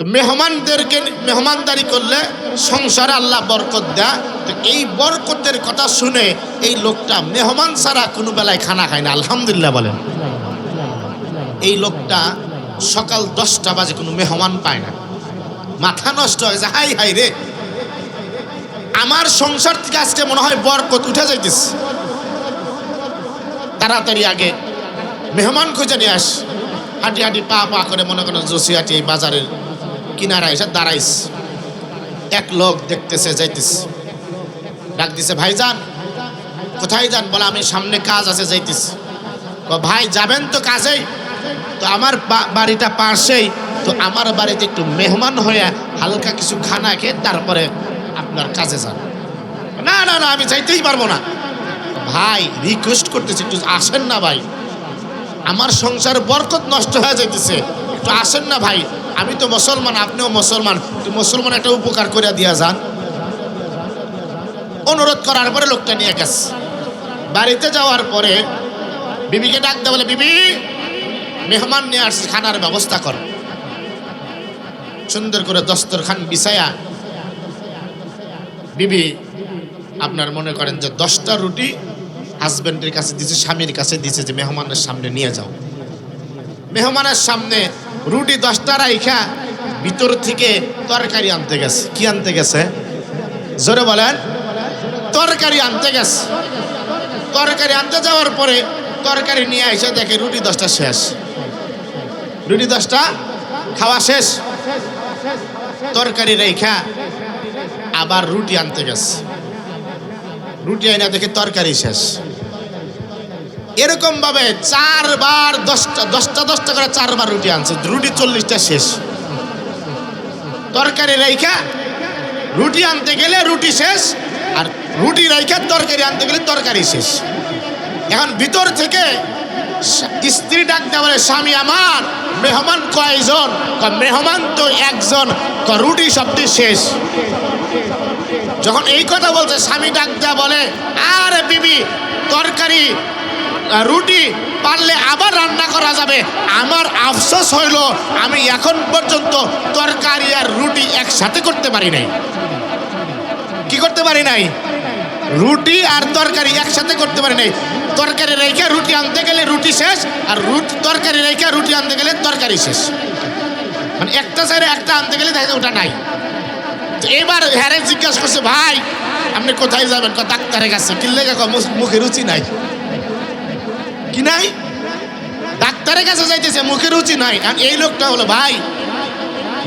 তো মেহমানদেরকে, মেহমানদারি করলে সংসারে আল্লাহ বরকত দেয়। তো এই বরকতের কথা শুনে এই লোকটা মেহমান ছাড়া কোনো বেলায় খানা খায় না, আলহামদুলিল্লাহ বলেন। এই লোকটা সকাল দশটা বাজে কোনো মেহমান পায় না। মাথা নষ্ট হয়ে যায়, হাই হাই রে। আমার সংসার থেকে আজকে মনে হয় বরকত উঠে যাইতেছে। তাড়াতাড়ি আগে মেহমান খুঁজে নিয়ে আস। হাঁটি হাঁটি, পা পা করে মনে করেন জসিয়াটি বাজারের কিনারা এসে দাঁড়াইস। এক লোক দেখতেছে, যাইতেছে। ডাক দিছে ভাই যান কোথায় যান? বলে, আমি সামনে কাজ আছে, যাইতেছি। ভাই, যাবেন তো কাজেই। তো আমার বাড়িটা পাশেই। তো আমার বাড়িতে একটু মেহমান হয়ে হালকা কিছু খানা খেয়ে তারপরে আপনার কাজে যান। না না না, আমি যাইতেই পারব না। ভাই রিকোয়েস্ট করতেছি, একটু আসেন না ভাই। আমার সংসার বরকত নষ্ট হয়ে যাইতেছে। একটু আসেন না ভাই। আমি তো মুসলমান, আপনিও মুসলমান। একটু মুসলমান একটা উপকার করে দিয়া যান। অনুরোধ করার পরে লোকটা নিয়ে গেছে। বাড়িতে যাওয়ার পরে বিবিকে ডাক ডাকতে বলে, বিবি, মেহমান নিয়ে আসছে, খানার ব্যবস্থা কর। সুন্দর করে দস্তরখান বিছায়া বিবি আপনার মনে করেন যে দশটা রুটি হাজবেন্ডের কাছে দিছে, স্বামীর কাছে দিছে যে, মেহমানের সামনে নিয়ে যাও। মেহমানের সামনে রুটি দশটা রাইখা ভিতর থেকে তরকারি আনতে গেছে। কি আনতে গেছে? জোরে বলেন। তরকারি আনতে গেছে। তরকারি আনতে যাওয়ার পরে তরকারি নিয়ে এসে দেখে রুটি দশটা শেষ। রুটি দশটা খাওয়া শেষ। তরকারি রেখা আবার রুটি আনতে গেছে। রুটি আইনা দেখে তরকারি শেষ। এরকম ভাবে চারবার দশটা দশটা দশটা করে চারবার রুটি আনছে। রুটি চল্লিশটা শেষ। তরকারি রেখা রুটি আনতে গেলে রুটি শেষ আর রুটি রেখা তরকারি আনতে গেলে তরকারি শেষ। এখন ভিতর থেকে স্ত্রী ডাকতে বলে স্বামী আমার মেহমান কয়জন? কয়, মেহমান তো একজন রুটি সবটি শেষ। যখন এই কথা বলছে স্বামী ডাক বলে আরে বিবি তরকারি রুটি পারলে আবার রান্না করা যাবে। আমার আফসোস হইল, আমি এখন পর্যন্ত তরকারি আর রুটি একসাথে করতে পারি নাই। কি করতে পারি নাই? রুটি আর তরকারি একসাথে করতে পারি নাই। তরকারি রেখে রুটি আনতে গেলে রুটি শেষ, আর রুটি, তরকারি রেখে রুটি আনতে গেলে তরকারি শেষ। মানে একটা সাইডে একটা আনতে গেলে দেখা ওটা নাই। এবার হ্যারে জিজ্ঞাসা করছে, ভাই, আপনি কোথায় যাবেন? ডাক্তারের কাছে কিনলে মুখে রুচি নাই। কি নাই? ডাক্তারের কাছে যাইতেছে, মুখে রুচি নাই। কারণ এই লোকটা হলো ভাই।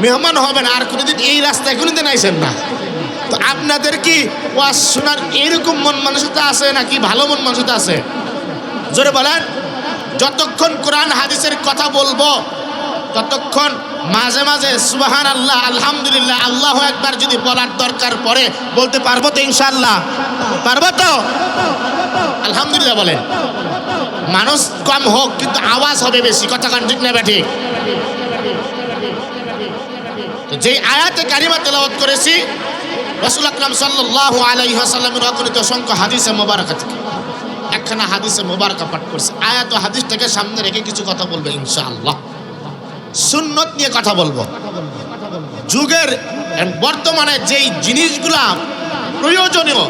মেহমান হবেন, আর কোনোদিন এই রাস্তায় কোনোদিন আইসেন না। তো আপনাদের কি ওয়াজ শোনার এরকম মন মানসিকতা আছে নাকি ভালো মন মানসিকতা আছে? জোরে বলেন। যতক্ষণ কোরআন, হাদিসের কথা বলব, ততক্ষণ মাঝে মাঝে সুবাহান আল্লাহ আলহামদুলিল্লাহ, আল্লাহ একবার যদি বলার দরকার পড়ে, বলতে পারব তো ইনশাল্লাহ পারব তো? আলহামদুলিল্লাহ বলেন। মানুষ কম হোক, কিন্তু আওয়াজ হবে বেশি। কথা কান ঠিক না তো যেই আয়াতে কারিমা তেলাওয়াত করেছি, রসুল আকরাম সাল্লাল্লাহু আলাইহি ওয়াসাল্লামের অগণিত অসংখ্য হাদিসে মোবারকা থেকে একখানা হাদিসে মোবারকা পাঠ করছে। আয়াত হাদিসটাকে সামনে রেখে কিছু কথা বলবে ইনশাআল্লাহ। সুন্নত নিয়ে কথা বলব। যুগের বর্তমানে যেই জিনিসগুলা প্রয়োজনীয়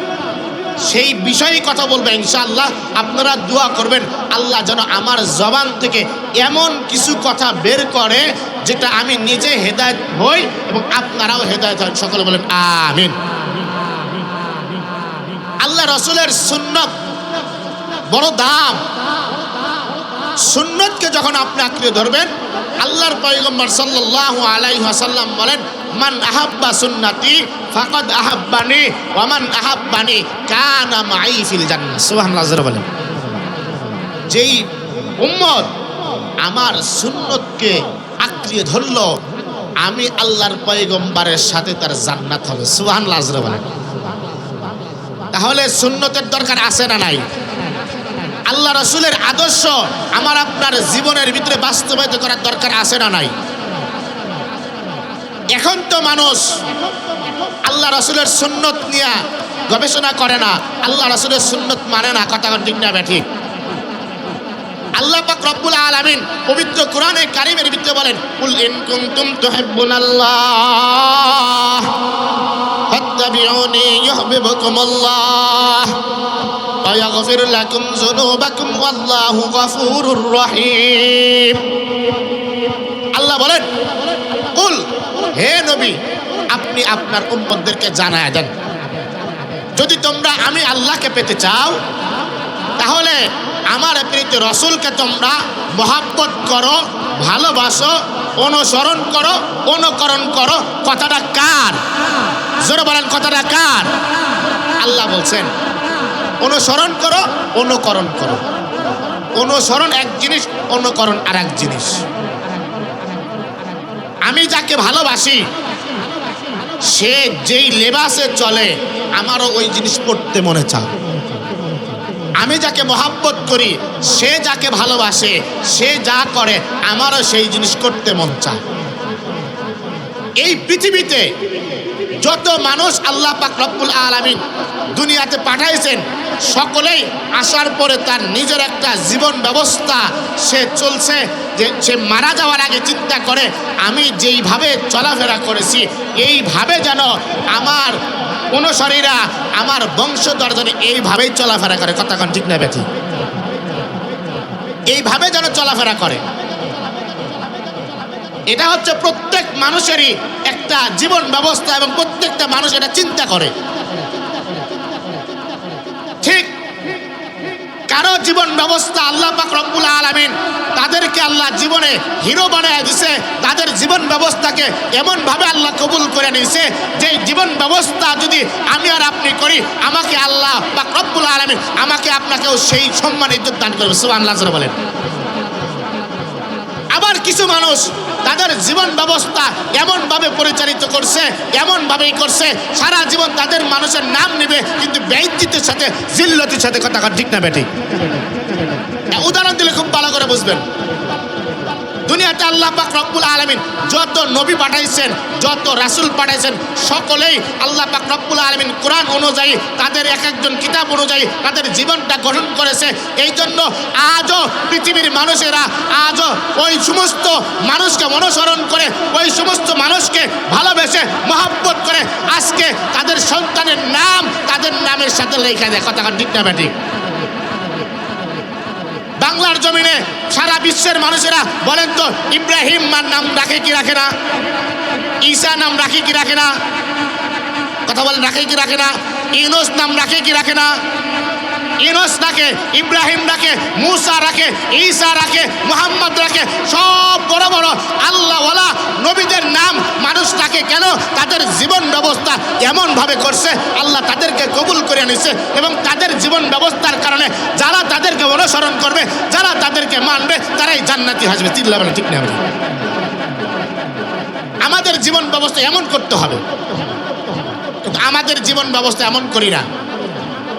সেই বিষয়ে কথা বলবে ইনশাআল্লাহ। আপনারা দোয়া করবেন, আল্লাহ যেন আমার জবান থেকে এমন কিছু কথা বের করে যেটা আমি নিজে হেদায়ত হই এবং আপনারাও হেদায়ত হন। সকলে বলেন, আমিন। আল্লাহ রসুলের সুন্নত বড় দাম। সুন্নতকে যখন আপনি আঁকড়ে ধরবেন, আল্লাহর পয়গম্বর সাল্লাহ আলাই ওয়াসাল্লাম বলেন, মান আহাব্বা সুন্নতি ফাকাদ আহাব্বানি ওয়া মান আহাব্বানি কানা মাই ফিল জান্নাহ। সুবহানাল্লাহ, জোরে বলেন। যেই উম্মত আমার সুন্নতকে আঁকড়িয়ে ধরল, আমি আল্লাহর পয়গম্বরের সাথে তার জান্নাত হবে। সুবহানাল্লাহ, জোরে বলেন। তাহলে সুন্নতের দরকার আছে না নাই? আল্লাহ রসুলের আদর্শ আমার আপনার জীবনের ভিতরে বাস্তবায়িত করার দরকার আছে না নাই? এখন তো মানুষ আল্লাহ রসুলের সুন্নত নিয়ে গবেষণা করে না, আল্লাহ রসুলের সুন্নত মানে না, কথা ঠিক না ব্যাঠিক আল্লাহ পাক রব্বুল আলামিন পবিত্র কোরআনে কারিমের ভিতরে বলেন, কুল ইন কুনতুম তুহিব্বুনাল্লাহ ফাত্তাবিউনি ইউহিব্বুকুমুল্লাহ। ويغفر لكم ذنوبكم والله غفور رحيم আল্লাহ বলেন কুল হে নবী আপনি আপনার উম্মতদেরকে জানায় দেন যদি তোমরা আমি আল্লাহকে পেতে চাও তাহলে আমার প্রীত রসুলকে তোমরা মহাব্বত করো ভালোবাসো অনুসরণ করো অনুকরণ করো কথাটা কার জোরে বলেন কথাটা কার আল্লাহ বলছেন অনুসরণ করো, অনুকরণ করো। অনুসরণ এক জিনিস, অনুকরণ আর এক জিনিস। আমি যাকে ভালোবাসি, সে যেই লেবাসে চলে, আমারও ওই জিনিস পড়তে মনে চায়। আমি যাকে মহাব্বত করি, সে যাকে ভালোবাসে, সে যা করে, আমারও সেই জিনিস করতে মন চায়। এই পৃথিবীতে যত মানুষ আল্লাহ পাক রব্বুল আলামিন দুনিয়াতে পাঠাইছেন, সকলেই আসার পরে তার নিজের একটা জীবন ব্যবস্থা সে চলছে, যে সে মারা যাওয়ার আগে চিন্তা করে, আমি যেইভাবে চলাফেরা করেছি, এইভাবে যেন আমার অনুসারীরা, আমার বংশধর যেন এইভাবেই চলাফেরা করে। কথা কন ঠিক না, বেঠি? এইভাবে যেন চলাফেরা করে। এটা হচ্ছে প্রত্যেক মানুষেরই একটা জীবন ব্যবস্থা এবং প্রত্যেকটা মানুষ এটা চিন্তা করে। ঠিক কারও জীবন ব্যবস্থা আল্লাহ পাক রব্বুল আলামিন তাদেরকে আল্লাহ জীবনে হিরো বানায় দিছে, তাদের জীবন ব্যবস্থাকে এমনভাবে আল্লাহ কবুল করে নিছে যে জীবন ব্যবস্থা যদি আমি আর আপনি করি, আমাকে আল্লাহ পাক রব্বুল আলামিন আমাকে আপনাকেও সেই সম্মান ইজ্জত দান করবে। সুবহানাল্লাহ, জোরে বলেন। আবার কিছু মানুষ তাদের জীবন ব্যবস্থা এমনভাবে পরিচালিত করছে, এমনভাবেই করছে। সারা জীবন তাদের মানুষের নাম নেবে, কিন্তু ব্যক্তিত্বের সাথে, জিল্লতির সাথে কথা ঠিক না বেটি? উদাহরণ দিলে খুব ভালো করে বুঝবেন। দুনিয়াতে আল্লাহ পাক রব্বুল আলামিন যত নবী পাঠাইছেন, যত রাসূল পাঠাইছেন, সকলেই আল্লাহ পাক রব্বুল আলামিন কোরআন অনুযায়ী, তাদের এক একজন কিতাব অনুযায়ী তাদের জীবনটা গঠন করেছে। এই জন্য আজও পৃথিবীর মানুষেরা আজও ওই সমস্ত মানুষকে অনুসরণ করে, ওই সমস্ত মানুষকে ভালোবেসে মহাব্বত করে আজকে তাদের সন্তানের নাম, তাদের নামের সাথে লেখা দেয় কথা ঠিক না ব্যাটিক বাংলার জমিনে সারা বিশ্বের মানুষেরা বলেন তো, ইব্রাহিম মার নাম রাখে কি রাখে না? ঈসা নাম রাখে কি রাখে না? কথা বলেন, রাখে কি রাখে না? ইউনুস নাম রাখে কি রাখে না? ইউনুস রাখে ইব্রাহিম রাখে মুসা রাখে ঈসা রাখে মোহাম্মদ রাখে সব বড় বড় আল্লাহওয়ালা নবীদের নাম মানুষ রাখে কেন? তাদের জীবন ব্যবস্থা এমনভাবে করছে আল্লাহ তাদেরকে কবুল করে নিছে এবং তাদের জীবন ব্যবস্থার কারণে যারা তাদেরকে অনুসরণ করবে, যারা তাদেরকে মানবে, তারাই জান্নাতি হাসবে। চিল্লা বলে ঠিক না আমাদের জীবন ব্যবস্থা এমন করতে হবে। আমাদের জীবন ব্যবস্থা এমন করি না।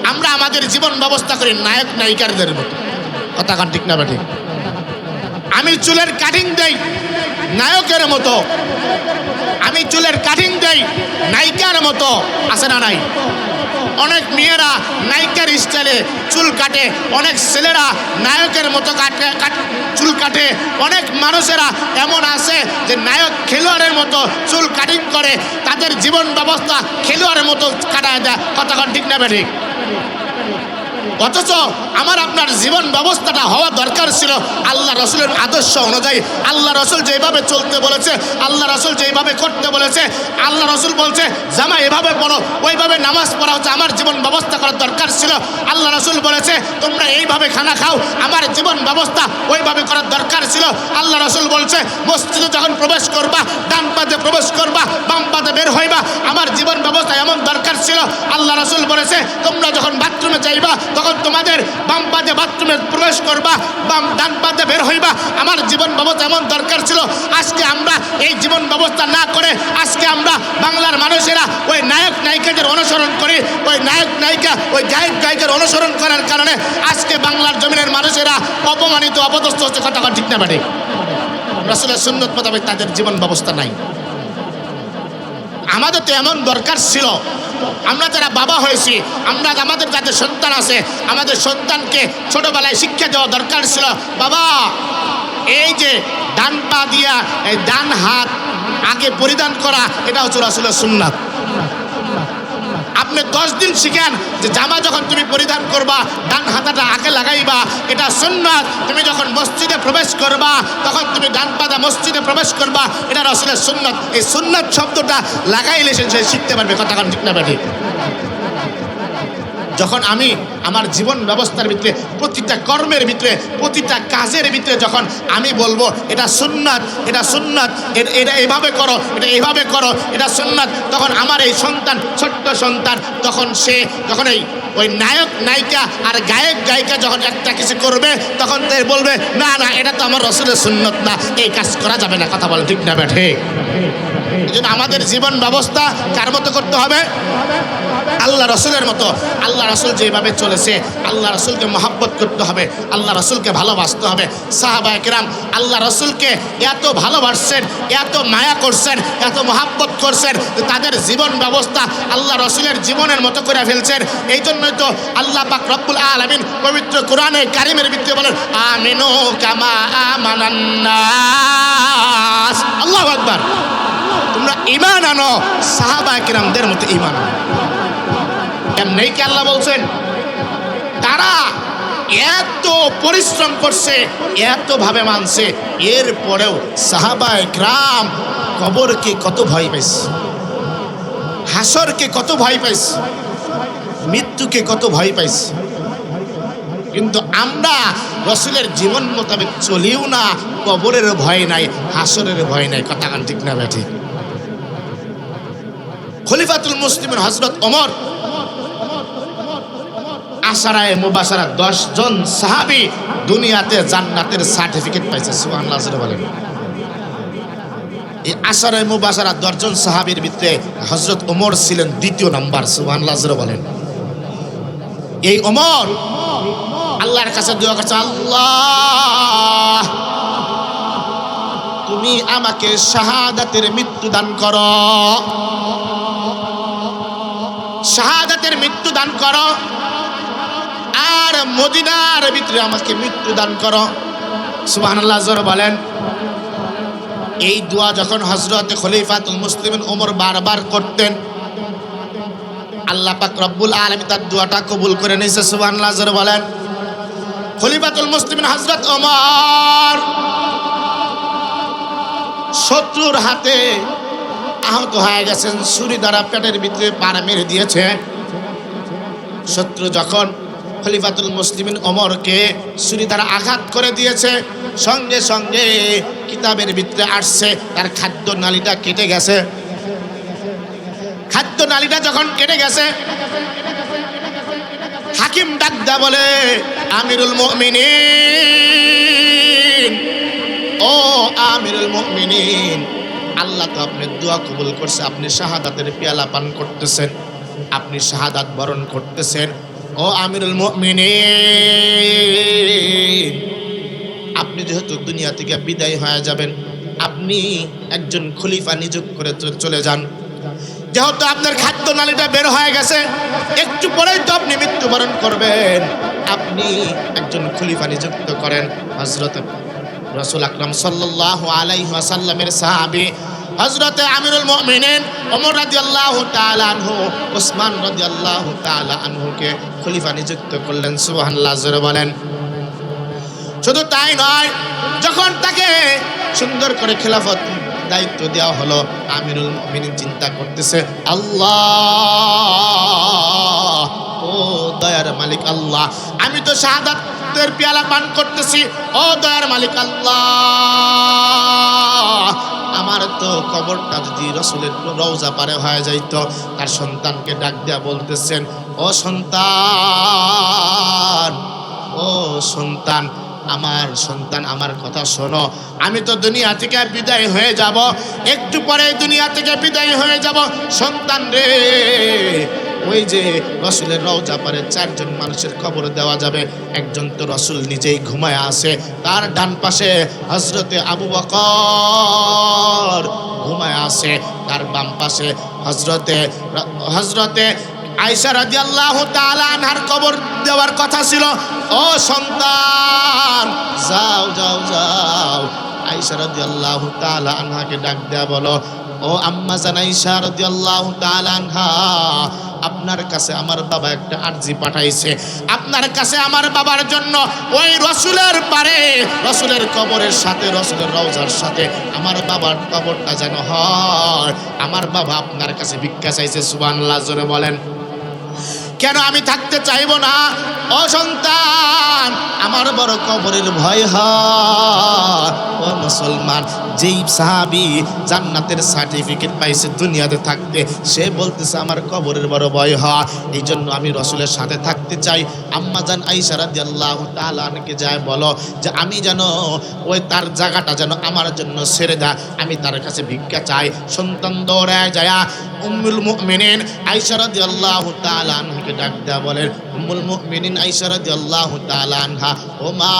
আমরা আমাদের জীবন ব্যবস্থা করি নায়ক নায়িকারদের মতো। কথা কান ঠিক না ঠিক? আমি চুলের কাটিং দেই নায়কের মতো। আমি চুলের কাটিং দেই নায়িকার মতো। আছে না নাই? অনেক মেয়েরা নায়িকার স্টাইলে চুল কাটে, অনেক ছেলেরা নায়কের মতো কাটে চুল কাটে। অনেক মানুষেরা এমন আছে যে নায়ক খেলোয়াড়ের মতো চুল কাটিং করে, তাদের জীবন ব্যবস্থা খেলোয়াড়ের মতো কাটায় দেয়। কতক্ষণ ঠিক না ঠিক? Kennedy. অথচ আমার আপনার জীবন ব্যবস্থাটা হওয়া দরকার ছিল। আল্লাহ রসুলের আদর্শ অনুযায়ী। আল্লাহ রসুল যেভাবে চলতে বলেছে, আল্লাহ রসুল যেভাবে করতে বলেছে, আল্লাহ রসুল বলছে, জামা এভাবে পড়ো, ওইভাবে নামাজ পড়া হচ্ছে, আমার জীবন ব্যবস্থা করার দরকার ছিল। আল্লাহ রসুল বলেছে, তোমরা এইভাবে খানা খাও, আমার জীবন ব্যবস্থা ওইভাবে করার দরকার ছিল। আল্লাহ রসুল বলছে, মসজিদে যখন প্রবেশ করবা, ডান পাতে প্রবেশ করবা, বাম পাতে বের হইবা, আমার জীবন ব্যবস্থা এমন দরকার ছিল। আল্লাহ রসুল বলেছে, তোমরা যখন বাথরুমে যাইবা, তখন তোমাদের বাম পাতে বাথরুমে প্রবেশ করবা, বাম ডান পাতে বের হইবা, আমার জীবন ব্যবস্থা এমন দরকার ছিল, আজকে আমরা এই জীবন ব্যবস্থা না করে, আজকে আমরা বাংলার মানুষেরা ওই নায়ক নায়িকাদের অনুসরণ করি, ওই নায়ক নায়িকা, ওই গায়ক গায়িকার অনুসরণ করার কারণে আজকে বাংলার জমিনের মানুষেরা অপমানিত, অপদস্থ হচ্ছে, কথা ঠিক না বাটে রসুলের সুন্নত মোতাবেক তাদের জীবন ব্যবস্থা নাই। আমাদের তো এমন দরকার ছিল আমরা যারা বাবা হয়েছি, আমরা আমাদের যাদের সন্তান আছে, আমাদের সন্তানকে ছোটবেলায় শিক্ষা দেওয়া দরকার ছিল। বাবা, এই যে ডান পা দিয়া ডান হাত আগে পরিধান করা, এটা হচ্ছে রাসুলের সুন্নাত। আপনি দশ দিন শিখেন যে জামা যখন তুমি পরিধান করবা, ডান হাতাটা আগে লাগাইবা, এটা সুন্নাত। তুমি যখন মসজিদে প্রবেশ করবা, তখন তুমি ডান পাতা মসজিদে প্রবেশ করবা, এটা রসুলের সুন্নাত। এই সুন্নাত শব্দটা লাগাইলে সে শিখতে পারবে, কথা ঠিক না যখন আমি আমার জীবন ব্যবস্থার ভিতরে, প্রতিটা কর্মের ভিতরে, প্রতিটা কাজের ভিতরে যখন আমি বলব, এটা সুন্নাত এটা সুন্নাত এটা এভাবে করো, এটা এভাবে করো, এটা সুন্নাত, তখন আমার এই সন্তান, ছোট্ট সন্তান, তখন সে, যখন এই, ওই নায়ক, নায়িকা আর গায়ক, গায়িকা যখন একটা কিছু করবে, তখন সে বলবে, না না, এটা তো আমার রসুলের সুন্নত না, এই কাজ করা যাবে না। কথা বলে ঠিক না, ব্যাঠে। জন্য আমাদের জীবন ব্যবস্থা কার মতো করতে হবে? আল্লাহ রসুলের মতো। আল্লাহ রসুল যেভাবে চলেছে, আল্লাহ রসুলকে মহাব্বত করতে হবে, আল্লাহ রসুলকে ভালোবাসতে হবে। সাহাবা একরাম, আল্লাহ রসুলকে এত ভালোবাসছেন, এত মায়া করছেন, এত মহাব্বত করছেন, তাদের জীবন ব্যবস্থা আল্লাহ রসুলের জীবনের মতো করে ফেলছেন। এই জন্যই তো আল্লাহ পাক রব্বুল আলমিন পবিত্র কোরআনে কারিমের ভিত্তি বলেন, আমিনু কামা আমানান্নাস। ইমান আনো, সাহাবা কিরামদের মতো ইমান এমনি কি আল্লাহ বলছেন? তারা এত পরিশ্রম করছে এত ভাবে মানছে, এরপরেও সাহাবায় গ্রাম কবরকে কত ভয় পাইছে, হাসরকে কত ভয় পাইছে, মৃত্যুকে কত ভয় পাইছে। কিন্তু আমরা রসুলের জীবন মোতাবেক চলিও না, কবরের ভয় নাই, হাসরের ভয় নাই। কথা ঠিক না ব্যাঠি খলিফাতুল মুসলিমের হজরত ওমর। আশারায় মুবাসারা দশ জন সাহাবি দুনিয়াতে জান্নাতের সার্টিফিকেট পাইছে, সুবহানাল্লাহ, জোরে বলেন। এই আশারায় মুবাসারা দশজন সাহাবির ভিতরে হজরত ওমর ছিলেন দ্বিতীয় নাম্বার, সুবহানাল্লাহ, জোরে বলেন। এই ওমর, আল্লাহর কাছে দোয়া করছে, আল্লাহ, তুমি আমাকে শাহাদাতের মৃত্যু দান করো। শাহাদাতের মৃত্যু দান করো। আর মদিনার ভিতরে আমাকে মৃত্যু দান করো। সুবহানাল্লাহ, জোর বলেন। এই দোয়া যখন হজরত খলিফাতুল মুসলিমিন ওমর বারবার করতেন, আল্লাহ পাক রব্বুল আলামিন তার দোয়াটা কবুল করে নিয়েছে জোর বলেন। খলিফাতুল মুসলিমিন হজরত ওমর শত্রুর হাতে আহত হয়ে গেছেন, ছুরি দ্বারা পেটের ভিতরে পাড়া মেরে দিয়েছে। শত্রু যখন খলিফাতুল মুসলিমিন অমরকে ছুরি দ্বারা আঘাত করে দিয়েছে, সঙ্গে সঙ্গে কিতাবের ভিতরে আসছে, তার খাদ্য নালীটা কেটে গেছে। খাদ্য নালীটা যখন কেটে গেছে, হাকিম ডাকদা বলে, আমিরুল মুমিনিন, ও আমিরুল মুমিনিন আল্লাহ তো আপনি দোয়া কবুল করছে, আপনি শাহাদাতের পেয়ালা পান করতেছেন, আপনি শাহাদাত বরণ করতেছেন। ও আমিরুল মুমিনিন, আপনি যেহেতু দুনিয়া থেকে বিদায় হয়ে যাবেন, আপনি একজন খলিফা নিযুক্ত করে চলে যান। যেহেতু আপনার খাদ্য নালীটা বের হয়ে গেছে, একটু পরেই তো আপনি মৃত্যুবরণ করবেন। আপনি একজন খলিফা নিযুক্ত করেন হজরত রসুল আকরাম সাল্লাহ আলাইহি ওয়াসাল্লামের সাহাবী হজরতে আমিরুল মুমিনিন ওমর রাদিয়াল্লাহু তাআলা আনহু, ওসমান রাদিয়াল্লাহু তাআলা আনহুকে খলিফা নিযুক্ত করলেন, সুবহানাল্লাহ, জোরে বলেন। শুধু তাই নয়, যখন তাকে সুন্দর করে খেলাফত দায়িত্ব দেওয়া হলো, আমিরুল মুমিনিন চিন্তা করতেছে, আল্লাহ, ও দয়ার মালিক আল্লাহ, আমি তো শাহাদাতের পেয়ালা পান করতেছি। ও দয়ার মালিক আল্লাহ। আমার তো কবরটা যদি রসুলের রওজা পারে হয়ে যাইত, তার সন্তানকে ডাক দেয়া বলতেছেন, ও সন্তান ও সন্তান আমার সন্তান, আমার কথা শোনো। আমি তো দুনিয়া থেকে বিদায় হয়ে যাব। একটু পরে দুনিয়া থেকে বিদায় হয়ে যাব। সন্তান রে, ওই যে রসুলের রওজা পারে চারজন মানুষের খবর দেওয়া যাবে। একজন তো রসুল নিজেই ঘুমায় আছে। তার ডান পাশে হজরতে আবু বকর ঘুমায় আসে তার বাম পাশে হজরতে হজরতে আয়সা রাদিয়াল্লাহু তাআলা আনহার কবর দেওয়ার কথা ছিল, ও সন্তান, যাও যাও যাও। আয়সা রাদিয়াল্লাহু তাআলা আনহাকে ডাক দেয়া বলো, ও আম্মা জান আয়সা রাদিয়াল্লাহু তাআলা আনহা, আপনার কাছে আমার বাবা একটা আর্জি পাঠাইছে। আপনার কাছে আমার বাবার জন্য ওই রসুলের পারে, রসুলের কবরের সাথে, রসুলের রওজার সাথে আমার বাবার কবরটা যেন হয়। আমার বাবা আপনার কাছে ভিক্ষা চাইছে, সুবহানাল্লাহ, জোরে বলেন। কেন আমি থাকতে চাইব না? ও সন্তান, আমার বড় কবরের ভয় হয়। ও মুসলমান, যেই সাহাবি জান্নাতের সার্টিফিকেট পাইছে দুনিয়াতে থাকতে, সে বলতেছে, আমার কবরের বড় ভয় হয়। এই জন্য আমি রসুলের সাথে থাকতে চাই। আম্মা জান আইসা রাদিয়াল্লাহু তাআলা আনকে যায় বলো যে, আমি যেন ওই তার জায়গাটা যেন আমার জন্য ছেড়ে দেয়। আমি তার কাছে ভিক্ষা চাই। সন্তান দৌড়ায় যায় উম্মুল মুমিনিন আয়েশা রাদিয়াল্লাহু তাআলা আনহাকে ডাক দেয়া বলেন, উম্মুল মুমিনিন আয়েশা রাদিয়াল্লাহু তাআলা আনহা ও মা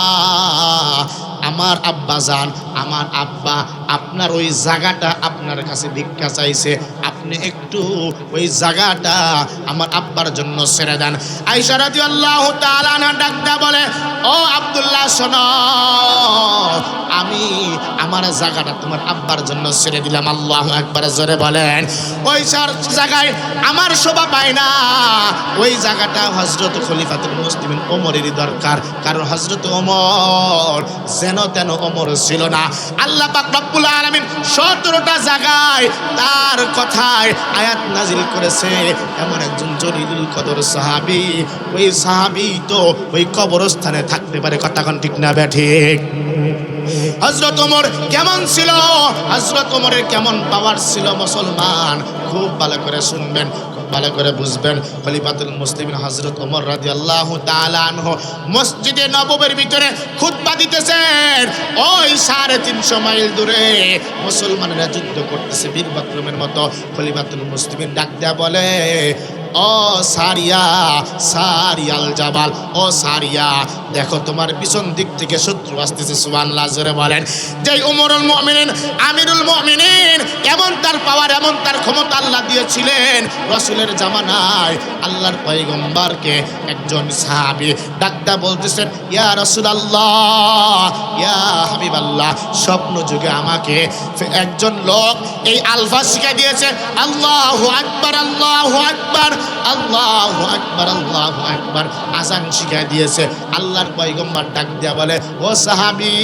আমার আব্বা জান আমার আব্বা আপনার ওই জায়গাটা আপনার কাছে ভিক্ষা চাইছে। আপনি একটু ওই জায়গাটা আমার আব্বার জন্য ছেড়ে দেন। তাআলা আনহা ডাক বলে, ও আব্দুল্লাহ, শোনো, আমি আমার জায়গাটা তোমার আব্বার জন্য ছেড়ে দিলাম। আল্লাহ একবার জোরে বলেন। ওই সার জায়গায় আমার শোভা পায় না। ওই জায়গাটা হজরত খলিফাতুল মুসলিমিন ওমরেরই দরকার, কারণ হজরত ওমর যেন তেন অমর ছিল না। আল্লাহ পাক রব্বুল আলামিন সতেরোটা জায়গায় তার কথায় আয়াত নাজিল করেছে। এমন একজন জলিলুল কদর সাহাবি, ওই সাহাবি তো ওই কবরস্থানে থাকতে পারে। কথা কোন ঠিক না, ব্যাঠিক? হজরত ওমর কেমন ছিল? হজরত ওমরের কেমন পাওয়ার ছিল মুসলমান? খুব ভালো করে শুনবেন, খুব ভালো করে বুঝবেন। খলিফাতুল মুসলিমিন হজরত ওমর রাদিয়াল্লাহু তাআলা আনহু মসজিদে নববীর ভিতরে খুতবা দিতেছেন। ওই সাড়ে তিনশো মাইল দূরে মুসলমানেরা যুদ্ধ করতেছে বীর বাকরুমের মতো। খলিফাতুল মুসলিমিন ডাক দেয়া বলে ও সারিয়া, সারিয়াল জাবাল, ও সারিয়া, দেখো তোমার পিছন দিক থেকে শত্রু আসতেছে, সুবহানাল্লাহ, জোরে বলেন। যে উমরুল মুমিনিন, আমিরুল মুমিনিন, এমন তার পাওয়ার এমন তার ক্ষমতা আল্লাহ দিয়েছিলেন রসুলের জামানায়। আল্লাহর পয়গম্বরকে একজন সাহাবী ডাক্তা বলতেছেন, ইয়া রাসূলুল্লাহ, ইয়া হাবিবাল্লাহ, স্বপ্ন যুগে আমাকে একজন লোক এই আলফা শিখে দিয়েছে, আল্লাহু আকবার আল্লাহু আকবার আল্লাহু আকবার, আল্লাহ আকবার। আজান শিখাই দিয়েছে। আল্লাহর পয়গম্বার ডাক দিয়া বলে, ও সাহাবি,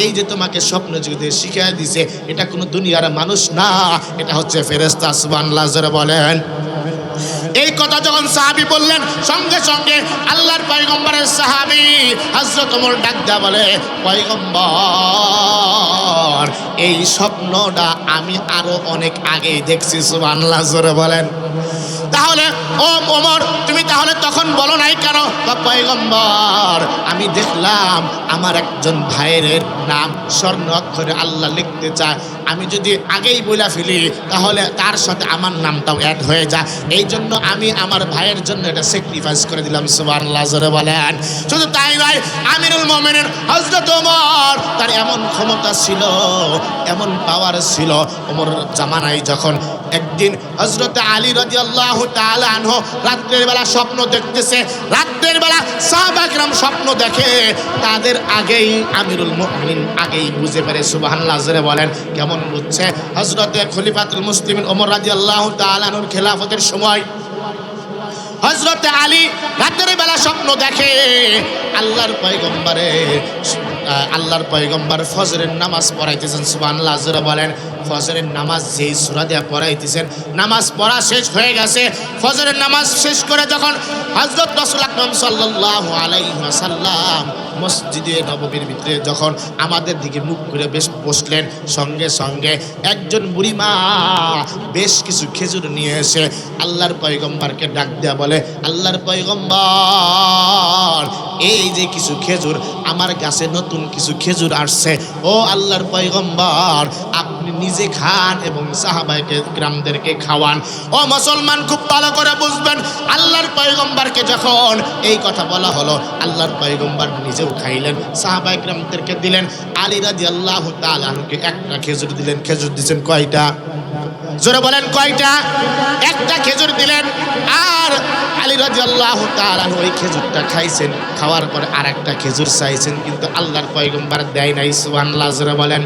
এই যে তোমাকে স্বপ্ন যুগে শিখাই দিছে, এটা কোনো দুনিয়ার মানুষ না, এটা হচ্ছে ফেরেস্তা সুবান জোরে বলেন। এই কথা যখন সাহাবি বললেন, সঙ্গে সঙ্গে আল্লাহর পয়গম্বরের সাহাবি হজরত ওমর ডাক বলে, পয়গম্বর, এই স্বপ্নটা আমি আরও অনেক আগেই দেখছি, সুবহানাল্লাহ, জোরে বলেন। তাহলে, ও ওমর, তুমি তাহলে তখন বলো নাই কেন? বা পয়গম্বর, আমি দেখলাম আমার একজন ভাইয়ের নাম স্বর্ণ অক্ষরে আল্লাহ লিখতে চায়। আমি যদি আগেই বইলা ফেলি, তাহলে তার সাথে আমার নামটাও অ্যাড হয়ে যায়। এই জন্য আমি আমার ভাইয়ের জন্য এটা স্যাক্রিফাইস করে দিলাম, সুবহানাল্লাহ, জোরে বলেন। শুধু তাই নয়, আমিরুল মুমিনিন হজরত ওমর, তার এমন ক্ষমতা ছিল, এমন পাওয়ার ছিল, ওমর জামানায় যখন একদিন হজরত আলী রাদিয়াল্লাহু তাআলা আনহু রাত্রের বেলা স্বপ্ন দেখতেছে, রাত্রের বেলা সাহাবাকরাম স্বপ্ন দেখে, তাদের আগেই আমিরুল মুমিনিন আগেই বুঝে পারে জোরে বলেন। কেমন বুঝছে হজরতে খলিফাতুল মুসলিম ওমর রাজি আল্লাহ তালানুর খেলাফতের সময় হজরতে আলী রাতের বেলা স্বপ্ন দেখে আল্লাহর পয়গম্বরে আল্লাহর পয়গম্বর ফজরের নামাজ পড়াইতেছেন, সুবহানাল্লাহ, জোরে বলেন, ফজরের নামাজ যেই সুরা দিয়ে পড়াইতেছেন, নামাজ পড়া শেষ হয়ে গেছে, ফজরের নামাজ শেষ করে যখন হজরত রসুল আলাইহি ওয়াসাল্লাম মসজিদে, নবমীর ভিতরে যখন আমাদের দিকে মুখ করে বেশ বসলেন, সঙ্গে সঙ্গে একজন বুড়িমা বেশ কিছু খেজুর নিয়ে এসে আল্লাহর পয়গম্বরকে ডাক দেয়া বলে, আল্লাহর পয়গম্বর, এই যে কিছু খেজুর আমার গাছে নতুন কিছু খেজুর আসছে। ও আল্লাহর পয়গম্বর, আপনি নিজে খান এবং সাহাবাইকে গ্রামদেরকে খাওয়ান। ও মুসলমান, খুব ভালো করে বুঝবেন, আল্লাহর পয়গম্বরকে যখন এই কথা বলা হলো, আল্লাহর পয়গম্বর নিজেও খাইলেন সাহাবাই গ্রামদেরকে দিলেন। আলী রাজি আল্লাহ তালকে একটা খেজুর দিলেন, খেজুর দিচ্ছেন কয়টা? জোরে বলেন কয়টা? একটা খেজুর দিলেন, আর আলী রাজি আল্লাহ ওই খেজুরটা খাইছেন। খাওয়ার পরে আর একটা খেজুর চাইছেন, কিন্তু আল্লাহর পয়গম্বর দেয় নাই সুবান জোরে বলেন।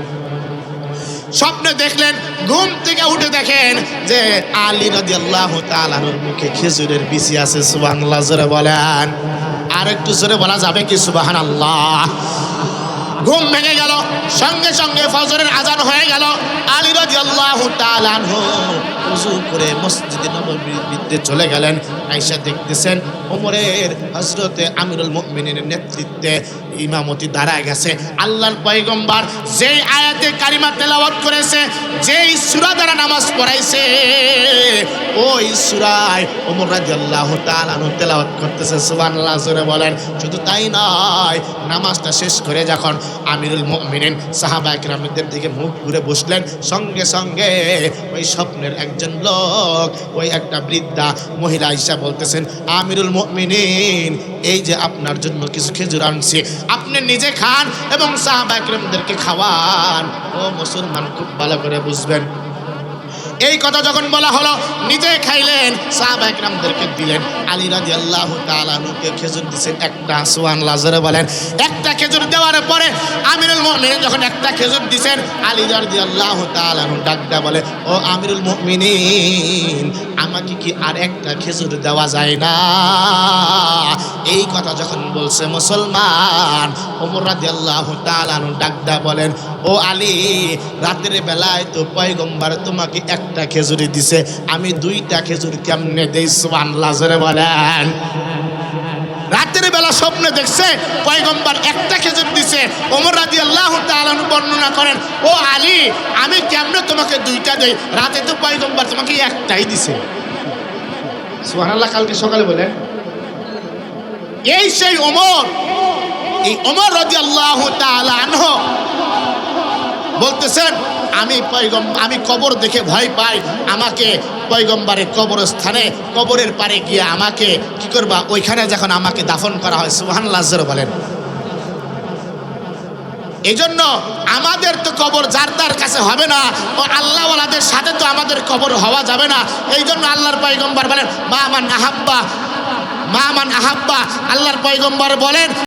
স্বপ্নে দেখলেন, ঘুম থেকে উঠে দেখেন যে আলী রাজি আল্লাহ তালানুর মুখে খেজুরের বিচি আছে সুবান জোরে বলেন। আর একটু জোরে বলা যাবে কি সুবাহান আল্লাহ ঘুম ভেঙে গেল। সঙ্গে সঙ্গে ফজরের আজান হয়ে গেল। আলী রাজি তাআলা উযু করে মসজিদে নববীর ভিতরে চলে গেলেন, আয়েশা দেখতেছেন, ওমরের হযরতে আমিরুল মুমিনের নেতৃত্বে ইমামতি দাঁড়ায় গেছে। আল্লাহর পয়গম্বর যেই আয়াতে কারিমা তেলাওয়াত করেছে, যেই সূরা দ্বারা নামাজ পড়াইছে, ওই সূরায় ওমর রাদিয়াল্লাহু তাআলা আনহু তেলাওয়াত করতেছে। সুবহানাল্লাহ, জোরে বলেন। শুধু তাই নয়, নামাজটা শেষ করে যখন আমিরুল মুমিনিন সাহাবা একরামদের দিকে মুখ ঘুরে বসলেন, সঙ্গে সঙ্গে ওই স্বপ্নের একজন লোক, ওই একটা বৃদ্ধা মহিলা ঈশা বলতেছেন, আমিরুল মুমিনিন, এই যে আপনার জন্য কিছু খেজুর আনছি, আপনি নিজে খান এবং সাহাবাকরমদেরকে খাওয়ান। ও মুসলমান খুব ভালো করে বুঝবেন। এই কথা যখন বলা হলো, নিজে খাইলেন সাহাবা একরামদেরকে দিলেন। আলী রাজি আল্লাহ তালানুকে খেজুর দিছে একটা সোয়ান লাজরে বলেন। একটা খেজুর দেওয়ার পরে আমিরুল মুমিনিন যখন একটা খেজুর দিছেন, আলী রাজি আল্লাহ তালানু ডাকটা বলে, ও আমিরুল মুমিনিন, আমাকে কি আর একটা খেজুর দেওয়া যায় না? এই কথা যখন বলছে মুসলমান, ওমর রাজি আল্লাহ তালানু ডাকটা বলেন, ও আলী, রাতের বেলায় তো পয়গম্বর তোমাকে একটা খেজুরি দিছে, আমি দুইটা খেজুর কেমনে দেই সুবান লাজরে বলেন। রাতের বেলা স্বপ্নে দেখছে, পয়গম্বর একটা খেজুর দিছে, ওমর রাজি আল্লাহ তালানু বর্ণনা করেন, ও আলী, আমি কেমনে তোমাকে দুইটা দেই? রাতে তো পয়গম্বর তোমাকে একটাই দিছে। সুবহানাল্লাহ, কালকে সকালে বলেন। এই সেই ওমর, এই ওমর রাজি আল্লাহ তালানহ বলতেছেন আমি পয়গম আমি কবর দেখে ভয় পাই। আমাকে পয়গম্বরের কবরস্থানে, কবরের পারে গিয়ে আমাকে কি করবা? ওইখানে যখন আমাকে দাফন করা হয় সুহান লাজর বলেন। এই জন্য আমাদের তো কবর যার তার কাছে হবে না, ও আল্লাহওয়ালাদের সাথে তো আমাদের কবর হওয়া যাবে না। এই জন্য আল্লাহর পয়গম্বর বলেন, মা মান আহাব্বা, মা মান আহাব্বা। আল্লাহর পয়গম্বর বলেন